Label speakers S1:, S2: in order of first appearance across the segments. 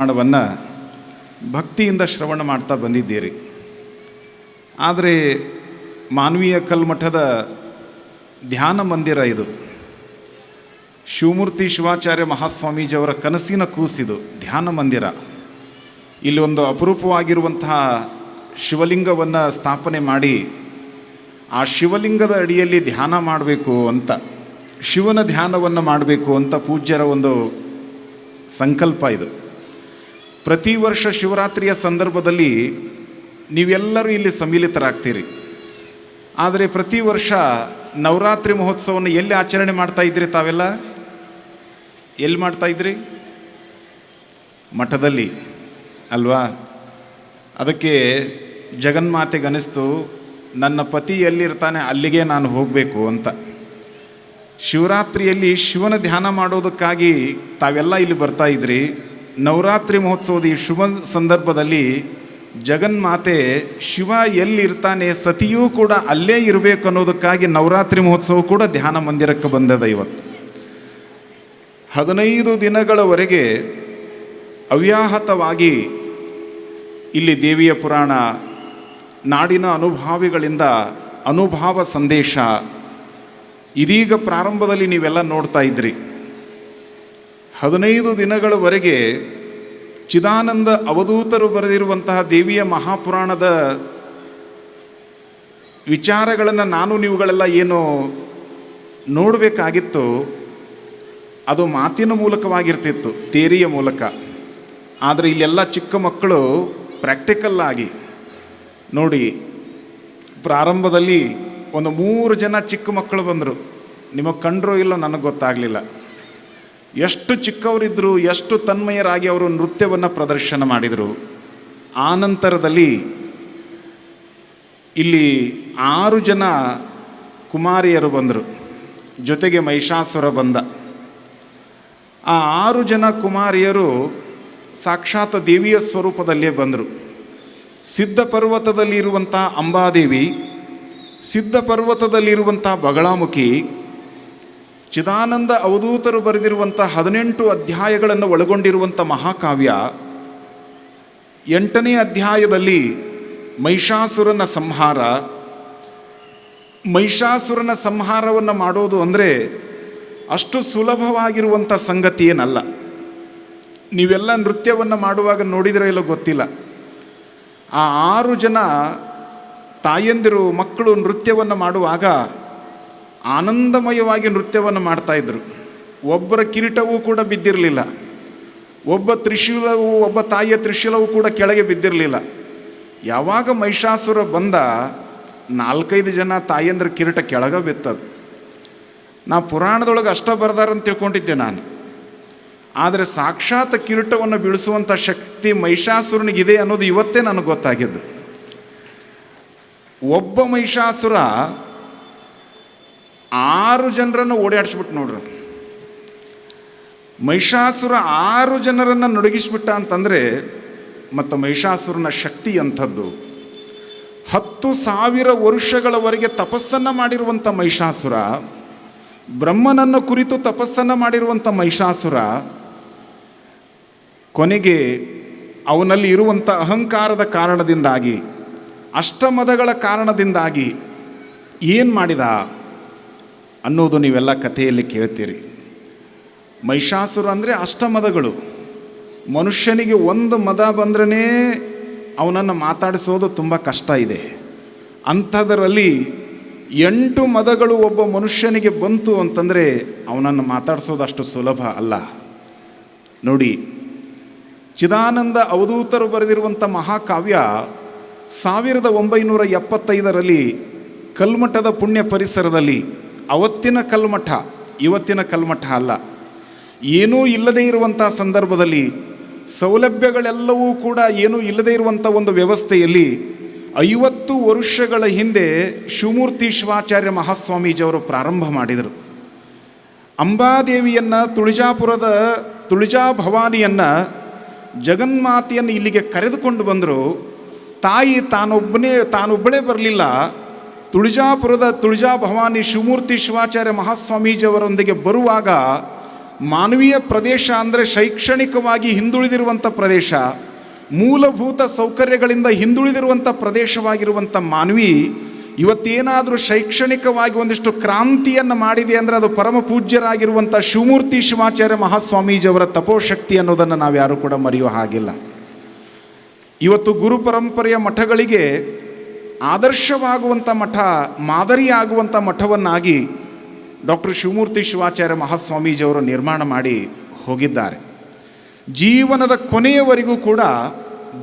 S1: ಕನ್ನಡವನ್ನು ಭಕ್ತಿಯಿಂದ ಶ್ರವಣ ಮಾಡ್ತಾ ಬಂದಿದ್ದೀರಿ. ಆದರೆ ಮಾನವೀಯ ಕಲ್ಮಠದ ಧ್ಯಾನ ಮಂದಿರ ಇದು. ಶಿವಮೂರ್ತಿ ಶಿವಾಚಾರ್ಯ ಮಹಾಸ್ವಾಮೀಜಿಯವರ ಕನಸಿನ ಕೂಸಿದು ಧ್ಯಾನ ಮಂದಿರ. ಇಲ್ಲಿ ಒಂದು ಅಪರೂಪವಾಗಿರುವಂತಹ ಶಿವಲಿಂಗವನ್ನು ಸ್ಥಾಪನೆ ಮಾಡಿ ಆ ಶಿವಲಿಂಗದ ಅಡಿಯಲ್ಲಿ ಧ್ಯಾನ ಮಾಡಬೇಕು ಅಂತ, ಶಿವನ ಧ್ಯಾನವನ್ನು ಮಾಡಬೇಕು ಅಂತ ಪೂಜ್ಯರ ಒಂದು ಸಂಕಲ್ಪ ಇದು. ಪ್ರತಿ ವರ್ಷ ಶಿವರಾತ್ರಿಯ ಸಂದರ್ಭದಲ್ಲಿ ನೀವೆಲ್ಲರೂ ಇಲ್ಲಿ ಸಮ್ಮಿಲಿತರಾಗ್ತೀರಿ. ಆದರೆ ಪ್ರತಿ ವರ್ಷ ನವರಾತ್ರಿ ಮಹೋತ್ಸವವನ್ನು ಎಲ್ಲಿ ಆಚರಣೆ ಮಾಡ್ತಾ ಇದ್ರಿ ತಾವೆಲ್ಲ? ಎಲ್ಲಿ ಮಾಡ್ತಾ ಇದ್ರಿ? ಮಠದಲ್ಲಿ, ಅಲ್ವಾ? ಅದಕ್ಕೆ ಜಗನ್ಮಾತೆಗನಿಸ್ತು ನನ್ನ ಪತಿ ಎಲ್ಲಿರ್ತಾನೆ ಅಲ್ಲಿಗೆ ನಾನು ಹೋಗಬೇಕು ಅಂತ. ಶಿವರಾತ್ರಿಯಲ್ಲಿ ಶಿವನ ಧ್ಯಾನ ಮಾಡೋದಕ್ಕಾಗಿ ತಾವೆಲ್ಲ ಇಲ್ಲಿ ಬರ್ತಾ ಇದ್ರಿ. ನವರಾತ್ರಿ ಮಹೋತ್ಸವದ ಈ ಶುಭ ಸಂದರ್ಭದಲ್ಲಿ ಜಗನ್ಮಾತೆ ಶಿವ ಎಲ್ಲಿರ್ತಾನೆ, ಸತಿಯೂ ಕೂಡ ಅಲ್ಲೇ ಇರಬೇಕು ಅನ್ನೋದಕ್ಕಾಗಿ ನವರಾತ್ರಿ ಮಹೋತ್ಸವ ಕೂಡ ಧ್ಯಾನ ಮಂದಿರಕ್ಕೆ ಬಂದದ ಇವತ್ತು. ಹದಿನೈದು ದಿನಗಳವರೆಗೆ ಅವ್ಯಾಹತವಾಗಿ ಇಲ್ಲಿ ದೇವಿಯ ಪುರಾಣ, ನಾಡಿನ ಅನುಭಾವಿಗಳಿಂದ ಅನುಭಾವ ಸಂದೇಶ ಇದೀಗ ಪ್ರಾರಂಭದಲ್ಲಿ ನೀವೆಲ್ಲ ನೋಡ್ತಾ ಇದ್ರಿ. ಹದಿನೈದು ದಿನಗಳವರೆಗೆ ಚಿದಾನಂದ ಅವಧೂತರು ಬರೆದಿರುವಂತಹ ದೇವಿಯ ಮಹಾಪುರಾಣದ ವಿಚಾರಗಳನ್ನು ನಾನು ನೀವುಗಳೆಲ್ಲ ಏನು ನೋಡಬೇಕಾಗಿತ್ತು, ಅದು ಮಾತಿನ ಮೂಲಕವಾಗಿರ್ತಿತ್ತು, ತೇರಿಯ ಮೂಲಕ. ಆದರೆ ಇಲ್ಲೆಲ್ಲ ಚಿಕ್ಕ ಮಕ್ಕಳು ಪ್ರಾಕ್ಟಿಕಲ್ ಆಗಿ ನೋಡಿ, ಪ್ರಾರಂಭದಲ್ಲಿ ಒಂದು ಮೂರು ಜನ ಚಿಕ್ಕ ಮಕ್ಕಳು ಬಂದರು. ನಿಮಗೆ ಕಂಡ್ರೋ ಇಲ್ಲ ನನಗೆ ಗೊತ್ತಾಗಲಿಲ್ಲ. ಎಷ್ಟು ಚಿಕ್ಕವರಿದ್ದರು ಎಷ್ಟು ತನ್ಮಯರಾಗಿ ಅವರು ನೃತ್ಯವನ್ನು ಪ್ರದರ್ಶನ ಮಾಡಿದರು. ಆನಂತರದಲ್ಲಿ ಇಲ್ಲಿ ಆರು ಜನ ಕುಮಾರಿಯರು ಬಂದರು. ಜೊತೆಗೆ ಮಹಿಷಾಸುರ ಬಂದ. ಆ ಆರು ಜನ ಕುಮಾರಿಯರು ಸಾಕ್ಷಾತ್ ದೇವಿಯ ಸ್ವರೂಪದಲ್ಲೇ ಬಂದರು. ಸಿದ್ಧ ಪರ್ವತದಲ್ಲಿರುವಂಥ ಅಂಬಾದೇವಿ, ಸಿದ್ಧ ಪರ್ವತದಲ್ಲಿರುವಂಥ ಬಗಳಾಮುಖಿ ಚಿದಾನಂದ ಅವಧೂತರು ಬರೆದಿರುವಂಥ ಹದಿನೆಂಟು ಅಧ್ಯಾಯಗಳನ್ನು ಒಳಗೊಂಡಿರುವಂಥ ಮಹಾಕಾವ್ಯ ಎಂಟನೇ ಅಧ್ಯಾಯದಲ್ಲಿ ಮಹಿಷಾಸುರನ ಸಂಹಾರ. ಮಹಿಷಾಸುರನ ಸಂಹಾರವನ್ನು ಮಾಡೋದು ಅಂದರೆ ಅಷ್ಟು ಸುಲಭವಾಗಿರುವಂಥ ಸಂಗತಿ ಏನಲ್ಲ. ನೀವೆಲ್ಲ ನೃತ್ಯವನ್ನು ಮಾಡುವಾಗ ನೋಡಿದರೆ ಇಲ್ಲ ಗೊತ್ತಿಲ್ಲ. ಆ ಆರು ಜನ ತಾಯಂದಿರು ಮಕ್ಕಳು ನೃತ್ಯವನ್ನು ಮಾಡುವಾಗ ಆನಂದಮಯವಾಗಿ ನೃತ್ಯವನ್ನು ಮಾಡ್ತಾಯಿದ್ರು ಒಬ್ಬರ ಕಿರೀಟವೂ ಕೂಡ ಬಿದ್ದಿರಲಿಲ್ಲ. ಒಬ್ಬ ತ್ರಿಶೂಲವು, ಒಬ್ಬ ತಾಯಿಯ ತ್ರಿಶೂಲವೂ ಕೂಡ ಕೆಳಗೆ ಬಿದ್ದಿರಲಿಲ್ಲ. ಯಾವಾಗ ಮಹಿಷಾಸುರ ಬಂದ, ನಾಲ್ಕೈದು ಜನ ತಾಯಂದ್ರ ಕಿರೀಟ ಕೆಳಗೆ ಬಿತ್ತದು. ನಾ ಪುರಾಣದೊಳಗೆ ಅಷ್ಟ ಬರ್ದಾರಂತ ತಿಳ್ಕೊಂಡಿದ್ದೆ ನಾನು. ಆದರೆ ಸಾಕ್ಷಾತ್ ಕಿರೀಟವನ್ನು ಬೀಳಿಸುವಂಥ ಶಕ್ತಿ ಮಹಿಷಾಸುರನಿಗಿದೆ ಅನ್ನೋದು ಇವತ್ತೇ ನನಗೆ ಗೊತ್ತಾಗಿದ್ದು. ಒಬ್ಬ ಮಹಿಷಾಸುರ ಆರು ಜನರನ್ನು ಓಡಾಡಿಸ್ಬಿಟ್ಟು ನೋಡ್ರಿ. ಮಹಿಷಾಸುರ ಆರು ಜನರನ್ನು ನಡುಗಿಸ್ಬಿಟ್ಟ ಅಂತಂದರೆ ಮತ್ತು ಮಹಿಷಾಸುರನ ಶಕ್ತಿ ಅಂಥದ್ದು ಹತ್ತು ಸಾವಿರ ವರ್ಷಗಳವರೆಗೆ ತಪಸ್ಸನ್ನು ಮಾಡಿರುವಂಥ ಮಹಿಷಾಸುರ, ಬ್ರಹ್ಮನನ್ನು ಕುರಿತು ತಪಸ್ಸನ್ನು ಮಾಡಿರುವಂಥ ಮಹಿಷಾಸುರ, ಕೊನೆಗೆ ಅವನಲ್ಲಿ ಇರುವಂಥ ಅಹಂಕಾರದ ಕಾರಣದಿಂದಾಗಿ, ಅಷ್ಟಮದಗಳ ಕಾರಣದಿಂದಾಗಿ ಏನು ಮಾಡಿದ? ಅನ್ನೋದು ನೀವೆಲ್ಲ ಕಥೆಯಲ್ಲಿ ಕೇಳ್ತೀರಿ. ಮಹಿಷಾಸುರ ಅಂದರೆ ಅಷ್ಟಮದಗಳು. ಮನುಷ್ಯನಿಗೆ ಒಂದು ಮದ ಬಂದ್ರೇ ಅವನನ್ನು ಮಾತಾಡಿಸೋದು ತುಂಬ ಕಷ್ಟ ಇದೆ. ಅಂಥದರಲ್ಲಿ ಎಂಟು ಮದಗಳು ಒಬ್ಬ ಮನುಷ್ಯನಿಗೆ ಬಂತು ಅಂತಂದರೆ ಅವನನ್ನು ಮಾತಾಡಿಸೋದು ಅಷ್ಟು ಸುಲಭ ಅಲ್ಲ. ನೋಡಿ, ಚಿದಾನಂದ ಅವಧೂತರು ಬರೆದಿರುವಂಥ ಮಹಾಕಾವ್ಯ ಸಾವಿರದ ಒಂಬೈನೂರ ಎಪ್ಪತ್ತೈದರಲ್ಲಿ ಕಲ್ಮಠದ ಪುಣ್ಯ ಪರಿಸರದಲ್ಲಿ ಅವತ್ತಿನ ಕಲ್ಮಠ, ಇವತ್ತಿನ ಕಲ್ಮಠ ಅಲ್ಲ. ಏನೂ ಇಲ್ಲದೇ ಇರುವಂಥ ಸಂದರ್ಭದಲ್ಲಿ ಸೌಲಭ್ಯಗಳೆಲ್ಲವೂ ಕೂಡ ಏನೂ ಇಲ್ಲದೇ ಇರುವಂಥ ಒಂದು ವ್ಯವಸ್ಥೆಯಲ್ಲಿ ಐವತ್ತು ವರ್ಷಗಳ ಹಿಂದೆ ಶಿವಮೂರ್ತಿ ಶಿವಾಚಾರ್ಯ ಮಹಾಸ್ವಾಮೀಜಿಯವರು ಪ್ರಾರಂಭ ಮಾಡಿದರು. ಅಂಬಾದೇವಿಯನ್ನು, ತುಳಜಾಪುರದ ತುಳಜಾ ಭವಾನಿಯನ್ನು ಜಗನ್ಮಾತೆಯನ್ನು ಇಲ್ಲಿಗೆ ಕರೆದುಕೊಂಡು ಬಂದರು. ತಾಯಿ ತಾನೊಬ್ಬನೇ, ತಾನೊಬ್ಬಳೇ ಬರಲಿಲ್ಲ. ತುಳಜಾಪುರದ ತುಳಜಾ ಭವಾನಿ ಶಿವಮೂರ್ತಿ ಶಿವಾಚಾರ್ಯ ಮಹಾಸ್ವಾಮೀಜಿಯವರೊಂದಿಗೆ ಬರುವಾಗ ಮಾನವೀಯ ಪ್ರದೇಶ ಅಂದರೆ ಶೈಕ್ಷಣಿಕವಾಗಿ ಹಿಂದುಳಿದಿರುವಂಥ ಪ್ರದೇಶ, ಮೂಲಭೂತ ಸೌಕರ್ಯಗಳಿಂದ ಹಿಂದುಳಿದಿರುವಂಥ ಪ್ರದೇಶವಾಗಿರುವಂಥ ಮಾನವಿ ಇವತ್ತೇನಾದರೂ ಶೈಕ್ಷಣಿಕವಾಗಿ ಒಂದಿಷ್ಟು ಕ್ರಾಂತಿಯನ್ನು ಮಾಡಿದೆ ಅಂದರೆ ಅದು ಪರಮ ಪೂಜ್ಯರಾಗಿರುವಂಥ ಶಿವಮೂರ್ತಿ ಶಿವಾಚಾರ್ಯ ಮಹಾಸ್ವಾಮೀಜಿಯವರ ತಪೋಶಕ್ತಿ ಅನ್ನೋದನ್ನು ನಾವು ಯಾರೂ ಕೂಡ ಮರೆಯುವ ಹಾಗಿಲ್ಲ. ಇವತ್ತು ಗುರು ಪರಂಪರೆಯ ಮಠಗಳಿಗೆ ಆದರ್ಶವಾಗುವಂಥ ಮಠ ಮಾದರಿಯಾಗುವಂಥ ಮಠವನ್ನಾಗಿ ಡಾಕ್ಟರ್ ಶಿವಮೂರ್ತಿ ಶಿವಾಚಾರ್ಯ ಮಹಾಸ್ವಾಮೀಜಿಯವರು ನಿರ್ಮಾಣ ಮಾಡಿ ಹೋಗಿದ್ದಾರೆ. ಜೀವನದ ಕೊನೆಯವರೆಗೂ ಕೂಡ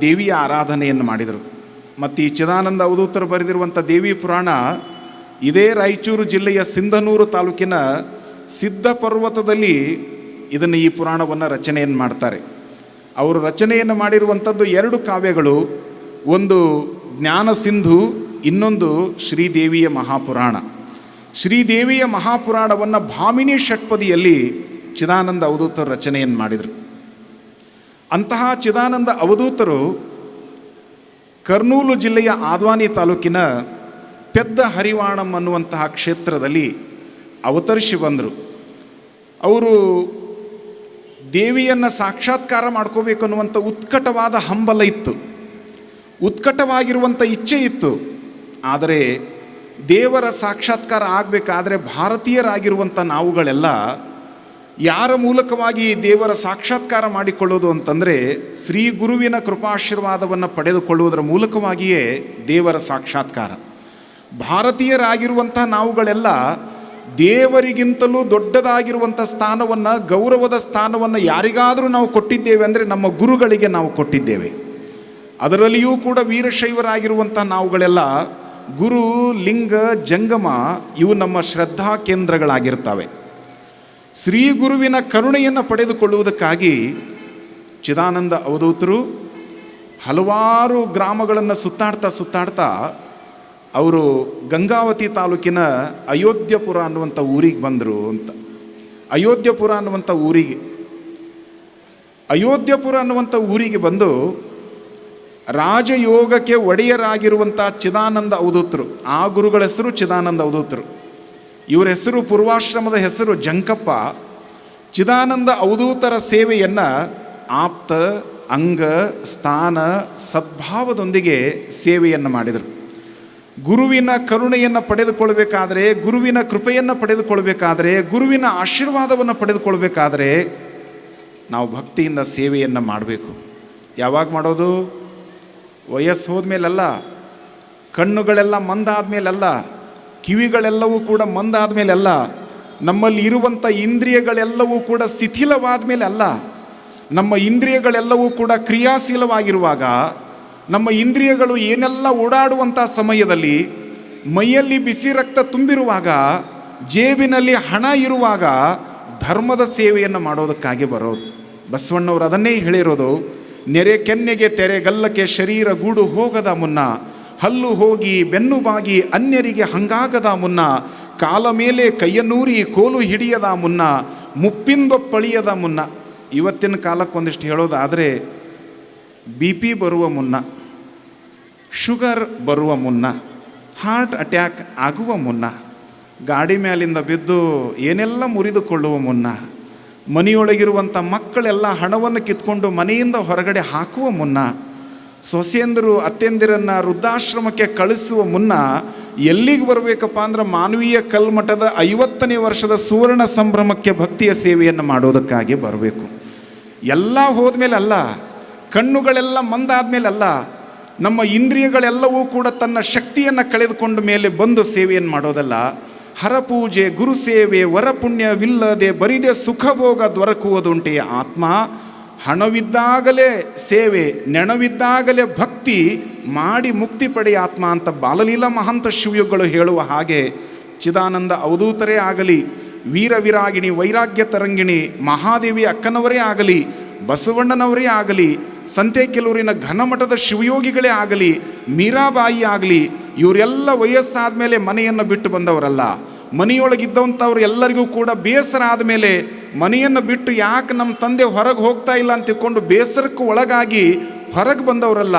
S1: ದೇವಿಯ ಆರಾಧನೆಯನ್ನು ಮಾಡಿದರು. ಮತ್ತು ಈ ಚಿದಾನಂದ ಅವಧೂತರು ಬರೆದಿರುವಂಥ ದೇವಿ ಪುರಾಣ ಇದೇ ರಾಯಚೂರು ಜಿಲ್ಲೆಯ ಸಿಂಧನೂರು ತಾಲೂಕಿನ ಸಿದ್ಧ ಪರ್ವತದಲ್ಲಿ ಇದನ್ನು ಈ ಪುರಾಣವನ್ನು ರಚನೆಯನ್ನು ಮಾಡ್ತಾರೆ. ಅವರು ರಚನೆಯನ್ನು ಮಾಡಿರುವಂಥದ್ದು ಎರಡು ಕಾವ್ಯಗಳು. ಒಂದು ಜ್ಞಾನ ಸಿಂಧು ಇನ್ನೊಂದು ಶ್ರೀದೇವಿಯ ಮಹಾಪುರಾಣ. ಶ್ರೀದೇವಿಯ ಮಹಾಪುರಾಣವನ್ನು ಭಾಮಿನಿ ಷಟ್ಪದಿಯಲ್ಲಿ ಚಿದಾನಂದ ಅವಧೂತರು ರಚನೆಯನ್ನು ಮಾಡಿದರು. ಅಂತಹ ಚಿದಾನಂದ ಅವಧೂತರು ಕರ್ನೂಲು ಜಿಲ್ಲೆಯ ಆದ್ವಾನಿ ತಾಲೂಕಿನ ಪೆದ್ದ ಹರಿವಾಣಂ ಅನ್ನುವಂತಹ ಕ್ಷೇತ್ರದಲ್ಲಿ ಅವತರಿಸಿ ಬಂದರು. ಅವರು ದೇವಿಯನ್ನು ಸಾಕ್ಷಾತ್ಕಾರ ಮಾಡ್ಕೋಬೇಕು ಅನ್ನುವಂಥ ಉತ್ಕಟವಾದ ಹಂಬಲ ಇತ್ತು. ಉತ್ಕಟವಾಗಿರುವಂಥ ಇಚ್ಛೆ ಇತ್ತು. ಆದರೆ ದೇವರ ಸಾಕ್ಷಾತ್ಕಾರ ಆಗಬೇಕಾದ್ರೆ ಭಾರತೀಯರಾಗಿರುವಂಥ ನಾವುಗಳೆಲ್ಲ ಯಾರ ಮೂಲಕವಾಗಿ ದೇವರ ಸಾಕ್ಷಾತ್ಕಾರ ಮಾಡಿಕೊಳ್ಳೋದು ಅಂತಂದರೆ ಶ್ರೀ ಗುರುವಿನ ಕೃಪಾಶೀರ್ವಾದವನ್ನು ಪಡೆದುಕೊಳ್ಳುವುದರ ಮೂಲಕವಾಗಿಯೇ ದೇವರ ಸಾಕ್ಷಾತ್ಕಾರ. ಭಾರತೀಯರಾಗಿರುವಂಥ ನಾವುಗಳೆಲ್ಲ ದೇವರಿಗಿಂತಲೂ ದೊಡ್ಡದಾಗಿರುವಂಥ ಸ್ಥಾನವನ್ನು, ಗೌರವದ ಸ್ಥಾನವನ್ನು ಯಾರಿಗಾದರೂ ನಾವು ಕೊಟ್ಟಿದ್ದೇವೆ ಅಂದರೆ ನಮ್ಮ ಗುರುಗಳಿಗೆ ನಾವು ಕೊಟ್ಟಿದ್ದೇವೆ. ಅದರಲ್ಲಿಯೂ ಕೂಡ ವೀರಶೈವರಾಗಿರುವಂಥ ನಾವುಗಳೆಲ್ಲ ಗುರು, ಲಿಂಗ, ಜಂಗಮ, ಇವು ನಮ್ಮ ಶ್ರದ್ಧಾ ಕೇಂದ್ರಗಳಾಗಿರ್ತವೆ. ಶ್ರೀ ಗುರುವಿನ ಕರುಣೆಯನ್ನು ಪಡೆದುಕೊಳ್ಳುವುದಕ್ಕಾಗಿ ಚಿದಾನಂದ ಅವಧೂತರು ಹಲವಾರು ಗ್ರಾಮಗಳನ್ನು ಸುತ್ತಾಡ್ತಾ ಸುತ್ತಾಡ್ತಾ ಅವರು ಗಂಗಾವತಿ ತಾಲೂಕಿನ ಅಯೋಧ್ಯಪುರ ಅನ್ನುವಂಥ ಊರಿಗೆ ಬಂದರು ಅಂತ. ಅಯೋಧ್ಯಪುರ ಅನ್ನುವಂಥ ಊರಿಗೆ, ಅಯೋಧ್ಯಪುರ ಅನ್ನುವಂಥ ಊರಿಗೆ ಬಂದು ರಾಜಯೋಗಕ್ಕೆ ಒಡೆಯರಾಗಿರುವಂಥ ಚಿದಾನಂದ ಅವಧೂತರು ಆ ಗುರುಗಳ ಹೆಸರು ಚಿದಾನಂದ ಅವಧೂತರು ಇವರ ಹೆಸರು ಪೂರ್ವಾಶ್ರಮದ ಹೆಸರು ಜಂಕಪ್ಪ. ಚಿದಾನಂದ ಅವಧೂತರ ಸೇವೆಯನ್ನು ಆಪ್ತ, ಅಂಗ, ಸ್ಥಾನ, ಸದ್ಭಾವದೊಂದಿಗೆ ಸೇವೆಯನ್ನು ಮಾಡಿದರು. ಗುರುವಿನ ಕರುಣೆಯನ್ನು ಪಡೆದುಕೊಳ್ಬೇಕಾದರೆ, ಗುರುವಿನ ಕೃಪೆಯನ್ನು ಪಡೆದುಕೊಳ್ಬೇಕಾದರೆ, ಗುರುವಿನ ಆಶೀರ್ವಾದವನ್ನು ಪಡೆದುಕೊಳ್ಬೇಕಾದರೆ ನಾವು ಭಕ್ತಿಯಿಂದ ಸೇವೆಯನ್ನು ಮಾಡಬೇಕು. ಯಾವಾಗ ಮಾಡೋದು? ವಯಸ್ಸು ಹೋದ್ಮೇಲಲ್ಲ, ಕಣ್ಣುಗಳೆಲ್ಲ ಮಂದಾದ್ಮೇಲಲ್ಲ, ಕಿವಿಗಳೆಲ್ಲವೂ ಕೂಡ ಮಂದಾದ್ಮೇಲಲ್ಲ, ನಮ್ಮಲ್ಲಿ ಇರುವಂಥ ಇಂದ್ರಿಯಗಳೆಲ್ಲವೂ ಕೂಡ ಶಿಥಿಲವಾದ ಮೇಲೆ ಅಲ್ಲ ನಮ್ಮ ಇಂದ್ರಿಯಗಳೆಲ್ಲವೂ ಕೂಡ ಕ್ರಿಯಾಶೀಲವಾಗಿರುವಾಗ, ನಮ್ಮ ಇಂದ್ರಿಯಗಳು ಏನೆಲ್ಲ ಓಡಾಡುವಂಥ ಸಮಯದಲ್ಲಿ, ಮೈಯಲ್ಲಿ ಬಿಸಿ ರಕ್ತ ತುಂಬಿರುವಾಗ, ಜೇಬಿನಲ್ಲಿ ಹಣ ಇರುವಾಗ ಧರ್ಮದ ಸೇವೆಯನ್ನು ಮಾಡೋದಕ್ಕಾಗಿ ಬರೋದು. ಬಸವಣ್ಣವರು ಅದನ್ನೇ ಹೇಳಿರೋದು. ನೆರೆ ಕೆನ್ನೆಗೆ ತೆರೆಗಲ್ಲಕ್ಕೆ ಶರೀರ ಗೂಡು ಹೋಗದ ಮುನ್ನ, ಹಲ್ಲು ಹೋಗಿ ಬೆನ್ನು ಬಾಗಿ ಅನ್ಯರಿಗೆ ಹಂಗಾಗದ ಮುನ್ನ, ಕಾಲ ಮೇಲೆ ಕೈಯನ್ನೂರಿ ಕೋಲು ಹಿಡಿಯದ ಮುನ್ನ ಮುಪ್ಪಿಂದೊಪ್ಪಳಿಯದ ಮುನ್ನ. ಇವತ್ತಿನ ಕಾಲಕ್ಕೊಂದಿಷ್ಟು ಹೇಳೋದಾದರೆ, ಬಿ ಪಿ ಬರುವ ಮುನ್ನ, ಶುಗರ್ ಬರುವ ಮುನ್ನ, ಹಾರ್ಟ್ ಅಟ್ಯಾಕ್ ಆಗುವ ಮುನ್ನ, ಗಾಡಿ ಮ್ಯಾಲಿಂದ ಬಿದ್ದು ಏನೆಲ್ಲ ಮುರಿದುಕೊಳ್ಳುವ ಮುನ್ನ ಮನೆಯೊಳಗಿರುವಂಥ ಮಕ್ಕಳೆಲ್ಲ ಹಣವನ್ನು ಕಿತ್ಕೊಂಡು ಮನೆಯಿಂದ ಹೊರಗಡೆ ಹಾಕುವ ಮುನ್ನ, ಸೊಸೆಯಂದರು ಅತ್ತೆಂದಿರನ್ನು ವೃದ್ಧಾಶ್ರಮಕ್ಕೆ ಕಳಿಸುವ ಮುನ್ನ ಎಲ್ಲಿಗೆ ಬರಬೇಕಪ್ಪ ಅಂದ್ರೆ ಮಾನವೀಯ ಕಲ್ಮಠದ ಐವತ್ತನೇ ವರ್ಷದ ಸುವರ್ಣ ಸಂಭ್ರಮಕ್ಕೆ ಭಕ್ತಿಯ ಸೇವೆಯನ್ನು ಮಾಡೋದಕ್ಕಾಗಿ ಬರಬೇಕು. ಎಲ್ಲ ಹೋದ್ಮೇಲೆ ಅಲ್ಲ ಕಣ್ಣುಗಳೆಲ್ಲ ಮಂದಾದ್ಮೇಲೆ ಅಲ್ಲ ನಮ್ಮ ಇಂದ್ರಿಯಗಳೆಲ್ಲವೂ ಕೂಡ ತನ್ನ ಶಕ್ತಿಯನ್ನು ಕಳೆದುಕೊಂಡ ಮೇಲೆ ಬಂದು ಸೇವೆಯನ್ನು ಮಾಡೋದಲ್ಲ ಹರಪೂಜೆ ಗುರು ಸೇವೆ ವರಪುಣ್ಯವಿಲ್ಲದೆ ಬರಿದೆ ಸುಖಭೋಗ ದೊರಕುವುದುಂಟೆ ಆತ್ಮ. ಹಣವಿದ್ದಾಗಲೇ ಸೇವೆ, ನೆಣವಿದ್ದಾಗಲೇ ಭಕ್ತಿ ಮಾಡಿ ಮುಕ್ತಿ ಪಡೆಯ ಆತ್ಮ ಅಂತ ಬಾಲಲೀಲ ಮಹಂತ ಶಿವಯುಗಳು ಹೇಳುವ ಹಾಗೆ ಚಿದಾನಂದ ಅವಧೂತರೇ ಆಗಲಿ, ವೀರವಿರಾಗಿಣಿ, ವೈರಾಗ್ಯ ತರಂಗಿಣಿ, ಮಹಾದೇವಿ ಅಕ್ಕನವರೇ ಆಗಲಿ, ಬಸವಣ್ಣನವರೇ ಆಗಲಿ, ಸಂತೆಕೆಲೂರಿನ ಘನಮಠದ ಶಿವಯೋಗಿಗಳೇ ಆಗಲಿ, ಮೀರಾಬಾಯಿ ಆಗಲಿ, ಇವರೆಲ್ಲ ವಯಸ್ಸಾದ ಮೇಲೆ ಮನೆಯನ್ನು ಬಿಟ್ಟು ಬಂದವರಲ್ಲ. ಮನೆಯೊಳಗಿದ್ದಂಥವ್ರು ಎಲ್ಲರಿಗೂ ಕೂಡ ಬೇಸರ ಆದಮೇಲೆ ಮನೆಯನ್ನು ಬಿಟ್ಟು ಯಾಕೆ ನಮ್ಮ ತಂದೆ ಹೊರಗೆ ಹೋಗ್ತಾ ಇಲ್ಲ ಅಂತ ತಿಳ್ಕೊಂಡು ಬೇಸರಕ್ಕೆ ಒಳಗಾಗಿ ಹೊರಗೆ ಬಂದವರಲ್ಲ,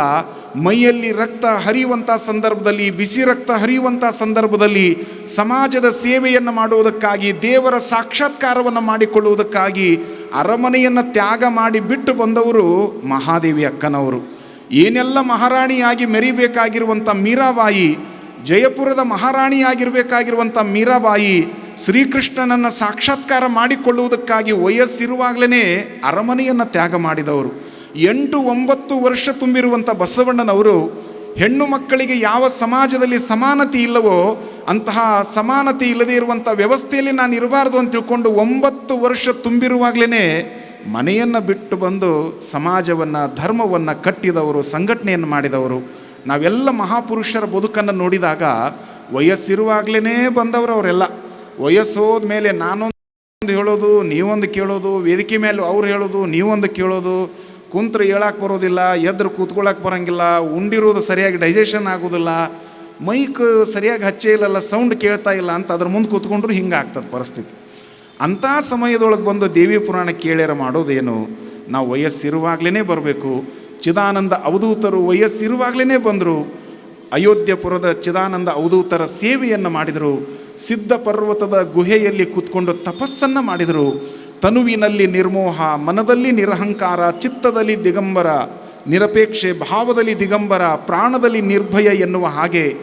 S1: ಮೈಯಲ್ಲಿ ರಕ್ತ ಹರಿಯುವಂಥ ಸಂದರ್ಭದಲ್ಲಿ, ಬಿಸಿ ರಕ್ತ ಹರಿಯುವಂಥ ಸಂದರ್ಭದಲ್ಲಿ ಸಮಾಜದ ಸೇವೆಯನ್ನು ಮಾಡುವುದಕ್ಕಾಗಿ, ದೇವರ ಸಾಕ್ಷಾತ್ಕಾರವನ್ನು ಮಾಡಿಕೊಳ್ಳುವುದಕ್ಕಾಗಿ ಅರಮನೆಯನ್ನು ತ್ಯಾಗ ಮಾಡಿ ಬಿಟ್ಟು ಬಂದವರು ಮಹಾದೇವಿ ಅಕ್ಕನವರು. ಏನೆಲ್ಲ ಮಹಾರಾಣಿಯಾಗಿ ಮೆರಿಬೇಕಾಗಿರುವಂಥ ಮೀರಾಬಾಯಿ ಜಯಪುರದ ಮಹಾರಾಣಿಯಾಗಿರಬೇಕಾಗಿರುವಂಥ ಮೀರಾಬಾಯಿ ಶ್ರೀಕೃಷ್ಣನನ್ನು ಸಾಕ್ಷಾತ್ಕಾರ ಮಾಡಿಕೊಳ್ಳುವುದಕ್ಕಾಗಿ ವಯಸ್ಸಿರುವಾಗಲೇ ಅರಮನೆಯನ್ನು ತ್ಯಾಗ ಮಾಡಿದವರು. ಎಂಟು ಒಂಬತ್ತು ವರ್ಷ ತುಂಬಿರುವಂಥ ಬಸವಣ್ಣನವರು, ಹೆಣ್ಣು ಮಕ್ಕಳಿಗೆ ಯಾವ ಸಮಾಜದಲ್ಲಿ ಸಮಾನತೆ ಇಲ್ಲವೋ ಅಂತಹ ಸಮಾನತೆ ಇಲ್ಲದೇ ಇರುವಂಥ ವ್ಯವಸ್ಥೆಯಲ್ಲಿ ನಾನು ಇರಬಾರ್ದು ಅಂತ ತಿಳ್ಕೊಂಡು ಒಂಬತ್ತು ವರ್ಷ ತುಂಬಿರುವಾಗಲೇ ಮನೆಯನ್ನು ಬಿಟ್ಟು ಬಂದು ಸಮಾಜವನ್ನು, ಧರ್ಮವನ್ನು ಕಟ್ಟಿದವರು, ಸಂಘಟನೆಯನ್ನು ಮಾಡಿದವರು. ನಾವೆಲ್ಲ ಮಹಾಪುರುಷರ ಬದುಕನ್ನು ನೋಡಿದಾಗ ವಯಸ್ಸಿರುವಾಗಲೇ ಬಂದವರು ಅವರೆಲ್ಲ. ವಯಸ್ಸೋದ ಮೇಲೆ ನಾನೊಂದು ಹೇಳೋದು, ನೀವೊಂದು ಕೇಳೋದು, ವೇದಿಕೆ ಮೇಲೆ ಅವ್ರು ಹೇಳೋದು, ನೀವೊಂದು ಕೇಳೋದು, ಕುಂತ್ರೆ ಹೇಳಕ್ಕೆ ಬರೋದಿಲ್ಲ, ಎದ್ರು ಕೂತ್ಕೊಳ್ಳೋಕೆ ಬರೋಂಗಿಲ್ಲ, ಉಂಡಿರೋದು ಸರಿಯಾಗಿ ಡೈಜೆಷನ್ ಆಗೋದಿಲ್ಲ, ಮೈಕ್ ಸರಿಯಾಗಿ ಹಚ್ಚೇ ಇಲ್ಲಲ್ಲ, ಸೌಂಡ್ ಕೇಳ್ತಾ ಇಲ್ಲ ಅಂತ ಅದ್ರ ಮುಂದೆ ಕೂತ್ಕೊಂಡ್ರು ಹಿಂಗೆ ಆಗ್ತದೆ ಪರಿಸ್ಥಿತಿ. ಅಂಥ ಸಮಯದೊಳಗೆ ಬಂದು ದೇವಿ ಪುರಾಣ ಕೇಳ್ಯಾರ ಮಾಡೋದೇನು? ನಾವು ವಯಸ್ಸಿರುವಾಗಲೇ ಬರಬೇಕು ಚಿದಾನಂದ ಅವಧೂತರು ವಯಸ್ಸಿರುವಾಗಲೇ ಬಂದರು. ಅಯೋಧ್ಯಪುರದ ಚಿದಾನಂದ ಅವಧೂತರ ಸೇವೆಯನ್ನು ಮಾಡಿದರು. ಸಿದ್ಧ ಪರ್ವತದ ಗುಹೆಯಲ್ಲಿ ಕೂತ್ಕೊಂಡು ತಪಸ್ಸನ್ನು ಮಾಡಿದರು. ತನುವಿನಲ್ಲಿ ನಿರ್ಮೋಹ, ಮನದಲ್ಲಿ ನಿರಹಂಕಾರ, ಚಿತ್ತದಲ್ಲಿ ದಿಗಂಬರ, ನಿರಪೇಕ್ಷೆ ಭಾವದಲ್ಲಿ ದಿಗಂಬರ, ಪ್ರಾಣದಲ್ಲಿ ನಿರ್ಭಯ ಎನ್ನುವ ಹಾಗೆ,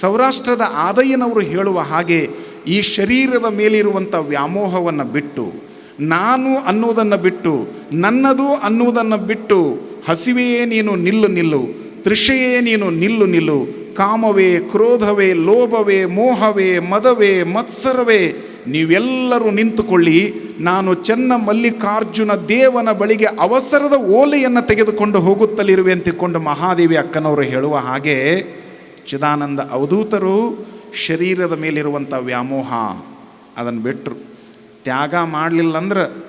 S1: ಸೌರಾಷ್ಟ್ರದ ಆದಯ್ಯನವರು ಹೇಳುವ ಹಾಗೆ ಈ ಶರೀರದ ಮೇಲಿರುವಂಥ ವ್ಯಾಮೋಹವನ್ನು ಬಿಟ್ಟು, ನಾನು ಅನ್ನುವುದನ್ನು ಬಿಟ್ಟು, ನನ್ನದು ಅನ್ನುವುದನ್ನು ಬಿಟ್ಟು ಹಸಿವೆಯೇ ನೀನು ನಿಲ್ಲು ನಿಲ್ಲು, ತೃಷೆಯೇ ನೀನು ನಿಲ್ಲು ನಿಲ್ಲು, ಕಾಮವೇ, ಕ್ರೋಧವೇ, ಲೋಭವೇ, ಮೋಹವೇ, ಮದವೇ, ಮತ್ಸರವೇ, ನೀವೆಲ್ಲರೂ ನಿಂತುಕೊಳ್ಳಿ. ನಾನು ಚೆನ್ನ ಮಲ್ಲಿಕಾರ್ಜುನ ದೇವನ ಬಳಿಗೆ ಅವಸರದ ಓಲೆಯನ್ನು ತೆಗೆದುಕೊಂಡು ಹೋಗುತ್ತಲಿರುವೆ ಅಂತಿಕೊಂಡು ಮಹಾದೇವಿ ಅಕ್ಕನವರು ಹೇಳುವ ಹಾಗೆ, ಚಿದಾನಂದ ಅವಧೂತರು ಶರೀರದ ಮೇಲಿರುವಂಥ ವ್ಯಾಮೋಹ ಅದನ್ನು ಬಿಟ್ಟರು ತ್ಯಾಗ ಮಾಡಲಿಲ್ಲ ಅಂದ್ರೆ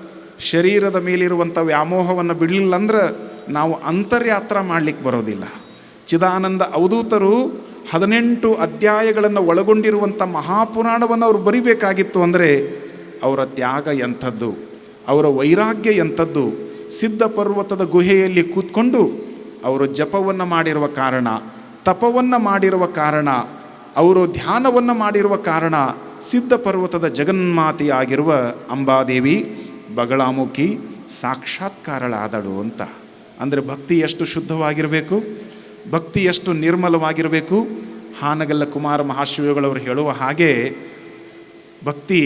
S1: ಶರೀರದ ಮೇಲಿರುವಂಥ ವ್ಯಾಮೋಹವನ್ನು ಬಿಡಲಿಲ್ಲ ಅಂದ್ರೆ ನಾವು ಅಂತರ್ಯಾತ್ರ ಮಾಡಲಿಕ್ಕೆ ಬರೋದಿಲ್ಲ. ಚಿದಾನಂದ ಅವಧೂತರು ಹದಿನೆಂಟು ಅಧ್ಯಾಯಗಳನ್ನು ಒಳಗೊಂಡಿರುವಂಥ ಮಹಾಪುರಾಣವನ್ನು ಅವರು ಬರಿಬೇಕಾಗಿತ್ತು ಅಂದರೆ ಅವರ ತ್ಯಾಗ ಎಂಥದ್ದು, ಅವರ ವೈರಾಗ್ಯ ಎಂಥದ್ದು, ಸಿದ್ಧ ಪರ್ವತದ ಗುಹೆಯಲ್ಲಿ ಕೂತ್ಕೊಂಡು ಅವರು ಜಪವನ್ನು ಮಾಡಿರುವ ಕಾರಣ, ತಪವನ್ನು ಮಾಡಿರುವ ಕಾರಣ, ಅವರು ಧ್ಯಾನವನ್ನು ಮಾಡಿರುವ ಕಾರಣ ಸಿದ್ಧ ಪರ್ವತದ ಜಗನ್ಮಾತೆಯಾಗಿರುವ ಅಂಬಾದೇವಿ ಬಗಳಾಮುಖಿ ಸಾಕ್ಷಾತ್ಕಾರಳಾದಳು ಅಂತ. ಅಂದರೆ ಭಕ್ತಿ ಎಷ್ಟು ಶುದ್ಧವಾಗಿರಬೇಕು, ಭಕ್ತಿ ಎಷ್ಟು ನಿರ್ಮಲವಾಗಿರಬೇಕು, ಹಾನಗಲ್ಲ ಕುಮಾರ ಮಹಾಶಿವಗಳವರು ಹೇಳುವ ಹಾಗೆ ಭಕ್ತಿ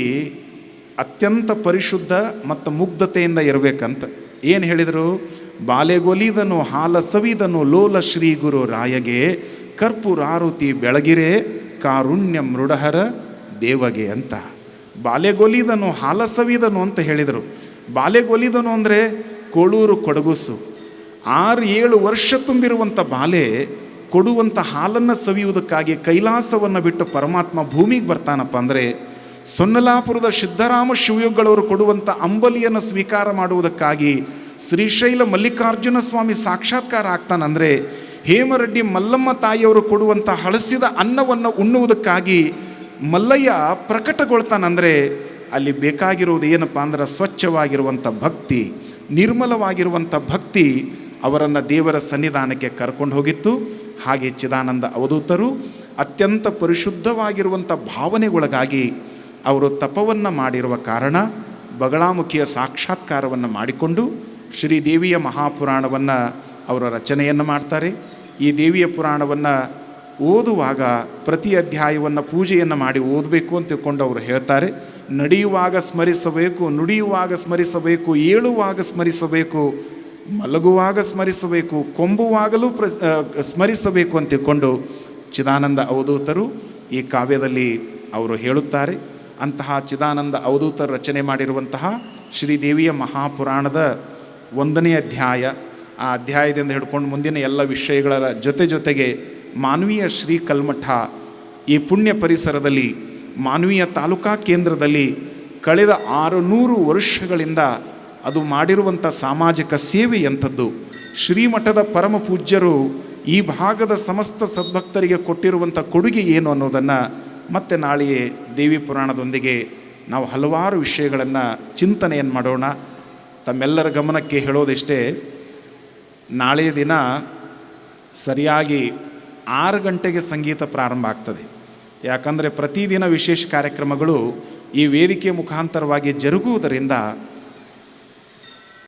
S1: ಅತ್ಯಂತ ಪರಿಶುದ್ಧ ಮತ್ತು ಮುಗ್ಧತೆಯಿಂದ ಇರಬೇಕಂತ. ಏನು ಹೇಳಿದರು? ಬಾಲೆಗೊಲಿದನು, ಹಾಲ ಸವಿದನು, ಲೋಲ ಶ್ರೀ ಗುರು ರಾಯಗೆ ಕರ್ಪೂರಾರುತಿ ಬೆಳಗಿರೆ, ಕಾರುಣ್ಯ ಮೃಡಹರ ದೇವಗೆ ಅಂತ. ಬಾಲೆಗೊಲಿದನು, ಹಾಲ ಸವಿದನು ಅಂತ ಹೇಳಿದರು. ಬಾಲೆಗೊಲಿದನು ಅಂದರೆ ಕೋಳೂರು ಕೊಡಗುಸು. ಆರು ಏಳು ವರ್ಷ ತುಂಬಿರುವಂಥ ಬಾಲೆ ಕೊಡುವಂಥ ಹಾಲನ್ನು ಸವಿಯುವುದಕ್ಕಾಗಿ ಕೈಲಾಸವನ್ನು ಬಿಟ್ಟು ಪರಮಾತ್ಮ ಭೂಮಿಗೆ ಬರ್ತಾನಪ್ಪ ಅಂದರೆ ಸೊನ್ನಲಾಪುರದ ಸಿದ್ಧರಾಮ ಶಿವಯೋಗಳವರು ಕೊಡುವಂಥ ಅಂಬಲಿಯನ್ನು ಸ್ವೀಕಾರ ಮಾಡುವುದಕ್ಕಾಗಿ ಶ್ರೀಶೈಲ ಮಲ್ಲಿಕಾರ್ಜುನ ಸ್ವಾಮಿ ಸಾಕ್ಷಾತ್ಕಾರ ಆಗ್ತಾನಂದರೆ ಹೇಮರೆಡ್ಡಿ ಮಲ್ಲಮ್ಮ ತಾಯಿಯವರು ಕೊಡುವಂಥ ಹಳಸಿದ ಅನ್ನವನ್ನು ಉಣ್ಣುವುದಕ್ಕಾಗಿ ಮಲ್ಲಯ್ಯ ಪ್ರಕಟಗೊಳ್ತಾನಂದರೆ ಅಲ್ಲಿ ಬೇಕಾಗಿರುವುದು ಏನಪ್ಪ ಅಂದ್ರೆ ಸ್ವಚ್ಛವಾಗಿರುವಂಥ ಭಕ್ತಿ, ನಿರ್ಮಲವಾಗಿರುವಂಥ ಭಕ್ತಿ ಅವರನ್ನು ದೇವರ ಸನ್ನಿಧಾನಕ್ಕೆ ಕರ್ಕೊಂಡು ಹೋಗಿತ್ತು. ಹಾಗೆ ಚಿದಾನಂದ ಅವಧೂತರು ಅತ್ಯಂತ ಪರಿಶುದ್ಧವಾಗಿರುವಂಥ ಭಾವನೆಗೊಳಗಾಗಿ ಅವರು ತಪವನ್ನು ಮಾಡಿರುವ ಕಾರಣ ಬಗಳಾಮುಖಿಯ ಸಾಕ್ಷಾತ್ಕಾರವನ್ನು ಮಾಡಿಕೊಂಡು ಶ್ರೀದೇವಿಯ ಮಹಾಪುರಾಣವನ್ನು ಅವರ ರಚನೆಯನ್ನು ಮಾಡ್ತಾರೆ. ಈ ದೇವಿಯ ಪುರಾಣವನ್ನು ಓದುವಾಗ ಪ್ರತಿ ಅಧ್ಯಾಯವನ್ನು ಪೂಜೆಯನ್ನು ಮಾಡಿ ಓದಬೇಕು ಅಂತ ತಿಳ್ಕೊಂಡು ಅವರು ಹೇಳ್ತಾರೆ. ನಡೆಯುವಾಗ ಸ್ಮರಿಸಬೇಕು, ನುಡಿಯುವಾಗ ಸ್ಮರಿಸಬೇಕು, ಏಳುವಾಗ ಸ್ಮರಿಸಬೇಕು ಮಲಗುವಾಗ ಸ್ಮರಿಸಬೇಕು, ಕೊಂಬುವಾಗಲೂ ಪ್ರ ಸ್ಮರಿಸಬೇಕು ಅಂತ ತಿಳ್ಕೊಂಡು ಚಿದಾನಂದ ಅವಧೂತರು ಈ ಕಾವ್ಯದಲ್ಲಿ ಅವರು ಹೇಳುತ್ತಾರೆ. ಅಂತಹ ಚಿದಾನಂದ ಅವಧೂತರು ರಚನೆ ಮಾಡಿರುವಂತಹ ಶ್ರೀದೇವಿಯ ಮಹಾಪುರಾಣದ ಒಂದನೇ ಅಧ್ಯಾಯ. ಆ ಅಧ್ಯಾಯದಿಂದ ಹಿಡ್ಕೊಂಡು ಮುಂದಿನ ಎಲ್ಲ ವಿಷಯಗಳ ಜೊತೆ ಜೊತೆಗೆ ಮಾನವೀಯ ಶ್ರೀ ಕಲ್ಮಠ ಈ ಪುಣ್ಯ ಪರಿಸರದಲ್ಲಿ, ಮಾನವೀಯ ತಾಲೂಕಾ ಕೇಂದ್ರದಲ್ಲಿ ಕಳೆದ ಆರುನೂರು ವರ್ಷಗಳಿಂದ ಅದು ಮಾಡಿರುವಂಥ ಸಾಮಾಜಿಕ ಸೇವೆ ಎಂಥದ್ದು. ಶ್ರೀಮಠದ ಪರಮ ಪೂಜ್ಯರು ಈ ಭಾಗದ ಸಮಸ್ತ ಸದ್ಭಕ್ತರಿಗೆ ಕೊಟ್ಟಿರುವಂಥ ಕೊಡುಗೆ ಏನು ಅನ್ನೋದನ್ನು ಮತ್ತೆ ನಾಳೆಯೇ ದೇವಿ ಪುರಾಣದೊಂದಿಗೆ ನಾವು ಹಲವಾರು ವಿಷಯಗಳನ್ನು ಚಿಂತನೆಯನ್ನು ಮಾಡೋಣ. ತಮ್ಮೆಲ್ಲರ ಗಮನಕ್ಕೆ ಹೇಳೋದಿಷ್ಟೇ ನಾಳೆಯ ದಿನ ಸರಿಯಾಗಿ ಆರು ಗಂಟೆಗೆ ಸಂಗೀತ ಪ್ರಾರಂಭ ಆಗ್ತದೆ. ಯಾಕಂದರೆ ಪ್ರತಿದಿನ ವಿಶೇಷ ಕಾರ್ಯಕ್ರಮಗಳು ಈ ವೇದಿಕೆ ಮುಖಾಂತರವಾಗಿ ಜರುಗುವುದರಿಂದ